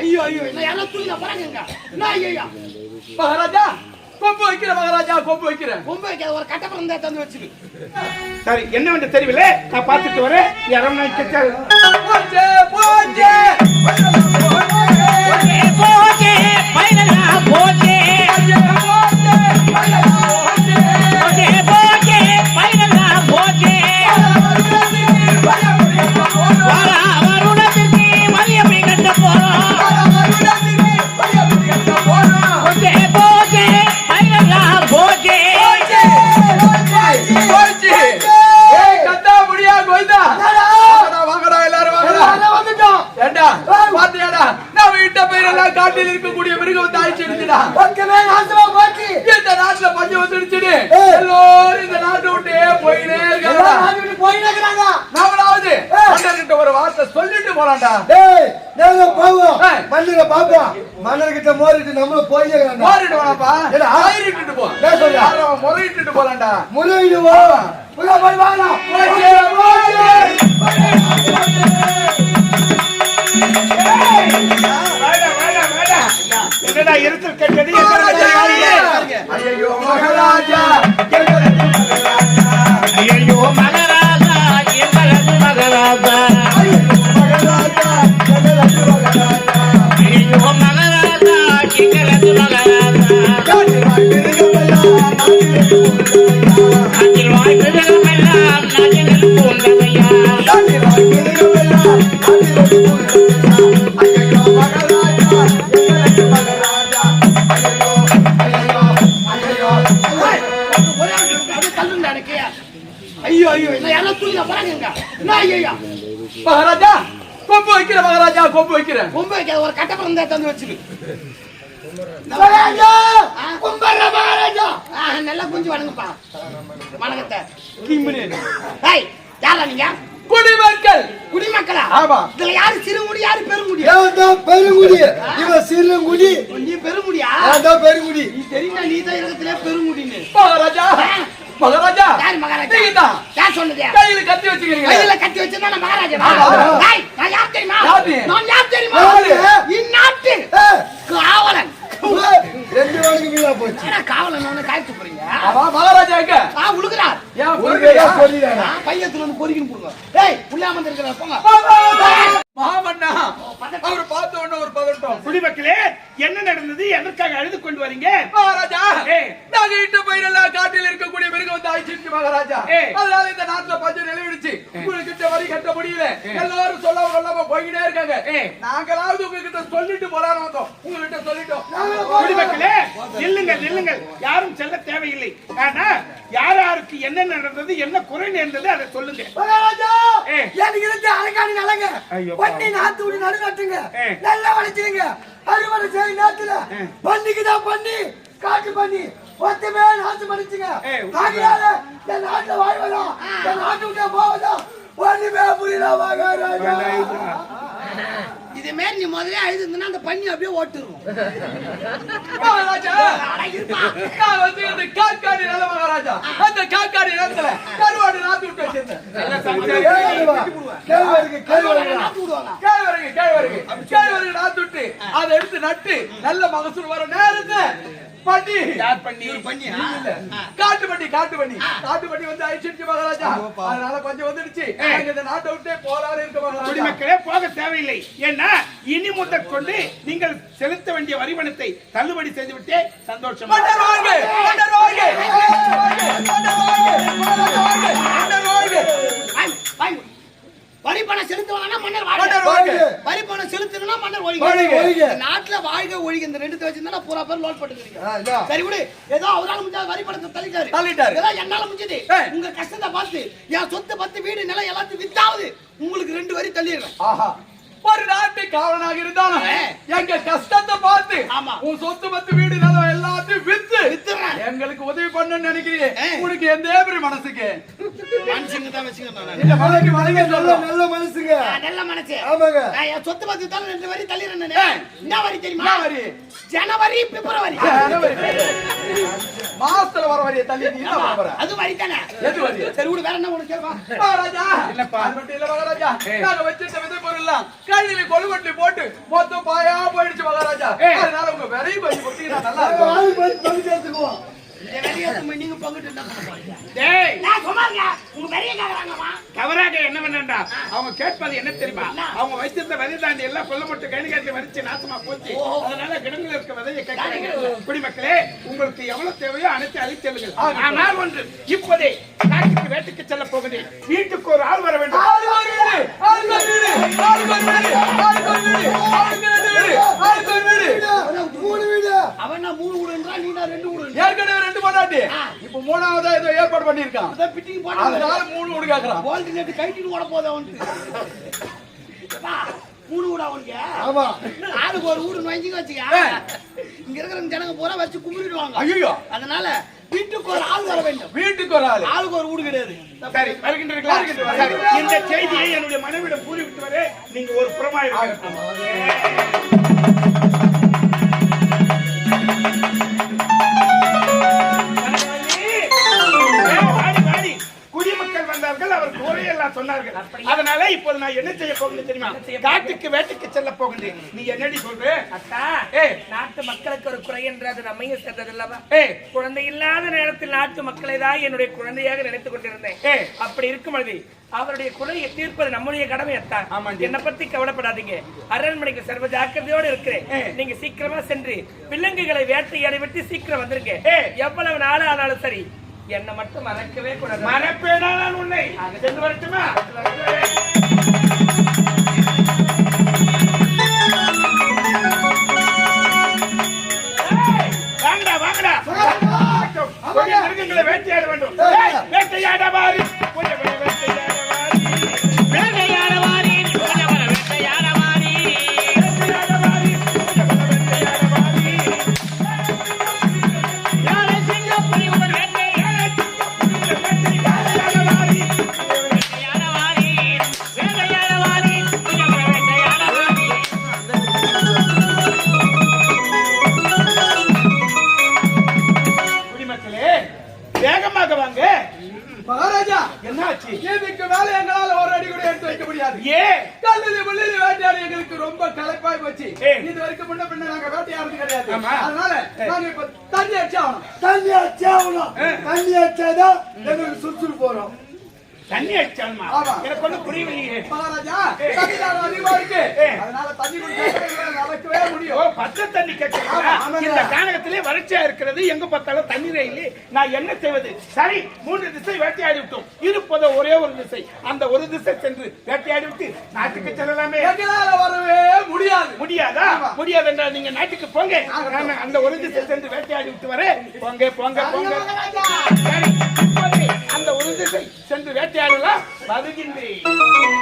ஐயோ ஐயோ என்ன யாரும் தூங்க போறாங்க என்ன ஐயோ மகாராஜா கொம்பு வைக்கிற மகாராஜா கொம்பு வைக்கிறேன் கொம்பு வைக்காத ஒரு கட்டப்படம் தான் தந்து வச்சிரு சரி என்னவென்று தெரியவில்லை? நான் பார்த்துட்டு வரேன். அரண்மனைக்கு செல். போச்சே போச்சே. வாங்கடா. எல்லாரும் வாங்கடா. வந்துட்டோம் ஏண்டா பாத்தியாடா நான் வீட்டை பேரெல்லாம் காட்டில் இருக்கக்கூடிய மிருகம் அழிச்சு எடுத்துடா. பக்கமே நாசமா போச்சு. இந்த நாட்டுல பஞ்சம் வந்துடுச்சுன்னு? எல்லாரும் இந்த நாட்டை விட்டு போயினே இருக்காங்க. போயிட்டு இருக்கிறாங்க. நாமளாவது மன்னர்கிட்ட ஒரு வார்த்தை சொல்லிட்டு போலாம்டா. டேய் நாங்க போவோம். ஏய். மண்ணுல பாப்போம் மன்னர்கிட்ட மோதிட்டு நம்மளும் போயிருக்கிறாங்க மாறிட்டு போலாம்ப்பா. ஏடா. ஆயிரிட்டு போ? யாரும் முறையிட்டு போலாம்டா. முறையிடுவோம். உள்ள போய் வாங்கலாம் கொம்பு வைக்கிற மகாராஜா கொம்பு வைக்கிறேன். கொம்பு வைக்காத ஒரு கட்டப்படம் தான் தந்து வச்சிரு. மகாராஜா. நல்லா குஞ்சு வணங்குப்பா வணக்கத்தை. யாரா நீங்க? குடிமக்கள். குடிமக்களா? ஆமா. இதுல யாரு சிறுமுடி யாரு இவன் தான் பெருங்குடி? இவன் சிறுங்குடி. நீ பெருமுடியா நான் தான் பெருங்குடி? நீ தெரியுமா நீ தான் இடத்துல பெருமுடின்னு மகாராஜா. மகாராஜா. யார் மகாராஜா? நீங்கதான். யார் சொன்னது? கையில கத்தி வச்சுக்கிறீங்க கையில கட்டி வச்சிருந்தா நான் மகாராஜா நான் யார் தெரியுமா? நான் யார் தெரியுமா? இந்நாட்டு காவலன். ரெண்டு நாளைக்கு வீணா போச்சு. என்ன காவலன் ஒண்ணு காய்ச்சி போறீங்க? ஆமா மகாராஜா எங்க ஆ உழுகுறார். ஏன் பையத்துல வந்து பொறுக்கின்னு போடுங்க. ஏய் உள்ள அமர்ந்திருக்கிற போங்க. மாமன்னா அவர் பார்த்த உடனே ஒரு பதட்டம் குடிமக்களே என்ன நடந்தது? எதற்காக அழுது கொண்டு வரீங்க? மகாராஜா. நாங்க இட்டு பயிரெல்லாம் காட்டில் இருக்கக்கூடிய மிருகம் வந்து அழிச்சிருச்சு மகாராஜா. அதனால இந்த நாட்டுல பஞ்சம் நிலவிடுச்சு. இந்த வரி கட்ட முடியல. எல்லாரும் சொல்லாம கொள்ளாம போய்கிட்டே இருக்காங்க. நாங்களாவது உங்ககிட்ட சொல்லிட்டு போலான்னு வந்தோம். உங்ககிட்ட சொல்லிட்டோம். குடிமக்களே நில்லுங்கள் நில்லுங்கள். யாரும் செல்ல தேவையில்லை. ஆனா யார் யாருக்கு என்ன நடந்தது என்ன குறை நேர்ந்தது அதை சொல்லுங்க. மகாராஜா. எனக்கு இருந்த அரைக்காணி நலங்க பண்ணி நாத்து விட்டு நடு நட்டுங்க வளைச்சிருங்க அறுவடை செய்ய நேரத்துல பண்ணிக்கு தான் பண்ணி? காட்டு பண்ணி. ஒத்தமே நாத்து பண்ணிச்சுங்க ஏய், ஆகையால என் நாட்டுல வாழ்வதா? என் நாட்டு விட்டே போவதா? ஒண்ணுமே புரியல மகாராஜா. இதே மாதிரி நீ முதல்ல அழுதுனா அந்த பண்ணி அப்படியே ஓட்டுருவோம். மகாராஜா! நான் வந்து இந்த காக்காடி நில மகாராஜா. அந்த காக்காடி கருவாடு நாத்து விட்டு வச்சிருந்தேன். கேழ்வரகு கேழ்வரகு கேழ்வரகு நாத்து விட்டு அதை எடுத்து நட்டு நல்ல மகசூல் வர நேரத்துல பண்ணி. யார் பண்ணி? பண்ணியா காட்டு பண்ணி காட்டு பண்ணி. காட்டு பண்ணி வந்து அழிச்சிருச்சு மகாராஜா. அதனால கொஞ்சம் வந்துடுச்சு. நாங்க இந்த நாட்டை விட்டே போலான்னு இருக்க மகாராஜா. குடிமக்களே போக தேவையில்லை. ஏன்னா இனி முதற்கொண்டு நீங்கள் செலுத்த வேண்டிய வரி பணத்தை தள்ளுபடி செய்துவிட்டே சந்தோஷமா மன்னர் வாழ்க மன்னர் வாழ்க மன்னர் வாழ்க மன்னர் வாழ்க மன்னர் வாழ்க மன்னர் வாழ்க வாங்க, வாங்க. வரி பணம் செலுத்துவாங்கன்னா மன்னர் வாழ்க வாழ்க வரி பணம் செலுத்தணும்னா மன்னர் ஒழிக ஒழிக. ஒழிக. இந்த நாட்டுல வாழ்க ஒழிக இந்த ரெண்டு வச்சிருந்தா பூரா பேர் லோட் போட்டுக்கிறீங்க. சரி விடு ஏதோ அவரால முடிஞ்ச வரி பணத்தை தள்ளிட்டாரு தள்ளிட்டாரு. ஏதோ என்னால முடிஞ்சது. உங்க கஷ்டத்தை பார்த்து என் சொத்தை பார்த்து வீடு நிலம் எல்லாத்தையும் வித்தாவது உங்களுக்கு ரெண்டு வரி தள்ளிடுறேன் ஆஹா ஒரு நாட்டு காவலனாக இருந்தாலும். எங்க கஷ்டத்தை பார்த்து ஆமா. உன் சொத்து பத்து வீடு நிலம் எல்லாத்தையும் வித்து வித்துறேன் எங்களுக்கு உதவி பண்ணணும்னு நினைக்கிறீங்க. உனக்கு எந்த பெரிய மனசுக்கு மனுஷங்க தான் வச்சுக்கணும் நான். இந்த மலைக்கு மலைக்கு நல்ல சொல்லும் நல்ல மனசுங்க ஆ, நல்ல மனசு ஆமாங்க நான் என் சொத்து பத்து தான் ரெண்டு வரி தள்ளிடுறேன். என்ன வரி தெரியுமா என்ன வரி? ஜனவரி பிப்ரவரி. மாசத்துல வர வரிய தள்ளி நீ அது வரி தானே எது வரி? சரி விடு வேற என்ன உனக்கு கேட்பா மகாராஜா என்னப்பா? அது மட்டும் இல்ல மகாராஜா நாங்க வச்சிருந்த விதை பொருள்லாம் கொழுவட்டி போட்டு மொத்தம் பாயா போயிடுச்சு மகாராஜா. அதனால உங்க விரைவு கொடுத்தீங்கன்னா நல்லா இருக்கும் தவறாக என்ன பண்ணா அவங்க கேட்பது என்ன தெரியுமா? அவங்க வைத்திருந்த விதை தாண்டி எல்லாம் கொல்ல மட்டும் கை காட்டி வரிச்சு நாசமா போச்சு. அதனால கிடங்குல இருக்க விதையை கேட்கிறாங்க குடிமக்களே உங்களுக்கு எவ்வளவு தேவையோ அனைத்து அழிச்செல்லுங்கள் ஆனால் ஒன்று இப்போதே நாட்டுக்கு வேட்டுக்கு செல்ல போகுது. வீட்டுக்கு ஒரு ஆள் வர வேண்டும். வீடு, வீடு, வீடு, வீடு, வீடு, வீடு. மூணு வீடு அவன் நான் மூணு விடுன்றா நீ நான் ரெண்டு விடு ஏற்கனவே ரெண்டு பொண்டாட்டி. இப்ப மூணாவதா ஏதோ ஏற்பாடு பண்ணிருக்கான் அதான் பிட்டிங் போட்டு அதனால மூணு வீடு கேக்குறான். போல்ட் நெட்டு கைட்டிட்டு ஓட போகுது அவனுக்கு. மூணு வீடு அவனுக்கு ஆமா. ஆளுக்கு ஒரு வீடு நுழைஞ்சி வச்சுக்க. இங்க இருக்கிற ஜனங்க பூரா வச்சு கும்பிடுவாங்க ஐயோ அதனால வீட்டுக்கு ஒரு ஆள் வர வேண்டும். வீட்டுக்கு ஒரு ஆளு. ஆளுக்கு ஒரு வீடு கிடையாது. சரி இந்த செய்தியை என்னுடைய மனைவிடம் கூறிவிட்டு வர நீங்க ஒரு புறமாய் குறையெல்லாம் சொன்னார்கள். அதனால இப்போது நான் என்ன செய்ய போகிறேன் தெரியுமா? காட்டுக்கு வேட்டைக்கு செல்ல போகின்றேன். நீ என்னடி சொல்ற? அத்தா ஏய் நாட்டு மக்களுக்கு ஒரு குறை என்றது நம்மையும் சேர்ந்தது அல்லவா ஏய் குழந்தை இல்லாத நேரத்தில் நாட்டு மக்களை தான் என்னுடைய குழந்தையாக நினைத்துக் கொண்டிருந்தேன். அப்படி இருக்கும் பொழுது அவருடைய குறையை தீர்ப்பது நம்முடைய கடமை அத்தா. ஆமாண்டி. என்னை பத்தி கவலைப்படாதீங்க. அரண்மனைக்கு சர்வ ஜாக்கிரதையோடு இருக்கிறேன். நீங்க சீக்கிரமா சென்று விலங்குகளை வேட்டையாடி விட்டு சீக்கிரம் வந்துருங்க. எவ்வளவு நாள் ஆனாலும் சரி என்னை மட்டும் மறக்கவே கூடாது. மறப்பேனா நான் உன்னை சென்று வரட்டுமா? வேட்டையாட வேண்டும். வேட்டையாட வாரி. இதுக்கு மேல எங்களால ஒரு அடி கூட எடுத்து வைக்க முடியாது. ஏ! கல்லில் முள்ளில் வேட்டையாடி எங்களுக்கு ரொம்ப களைப்பாய் போச்சு. இது வரைக்கும் முன்ன பின்ன நாங்க வேட்டையாடுறது கிடையாது. அதனால நாங்க இப்ப தண்ணி அடிச்சு ஆகணும். தண்ணி அடிச்சாகணும் தண்ணி அடிச்சாதான் எங்களுக்கு சுறுசுறுப்பு வரும். தண்ணி அடிச்சாலுமா. எனக்கு ஒண்ணு புரியலையே மகாராஜா பச்சை தண்ணி கேட்கிறீங்களா. இந்த கானகத்திலே வறட்சியா இருக்கிறது. எங்க பார்த்தாலும் தண்ணீரே இல்லை நான் என்ன செய்வது? சரி மூன்று திசை வேட்டையாடி விட்டோம் இருப்பது ஒரே ஒரு திசை. அந்த ஒரு திசை சென்று வேட்டையாடி விட்டு நாட்டுக்கு செல்லலாமே வரவே முடியாது. முடியாதா. முடியாது என்றால் நீங்க நாட்டுக்கு போங்க. அந்த ஒரு திசை சென்று வேட்டையாடி விட்டு வரேன். போங்க போங்க போங்க. அந்த ஒரு திசை சென்று வேட்டையாடலாம். வருகின்றேன்.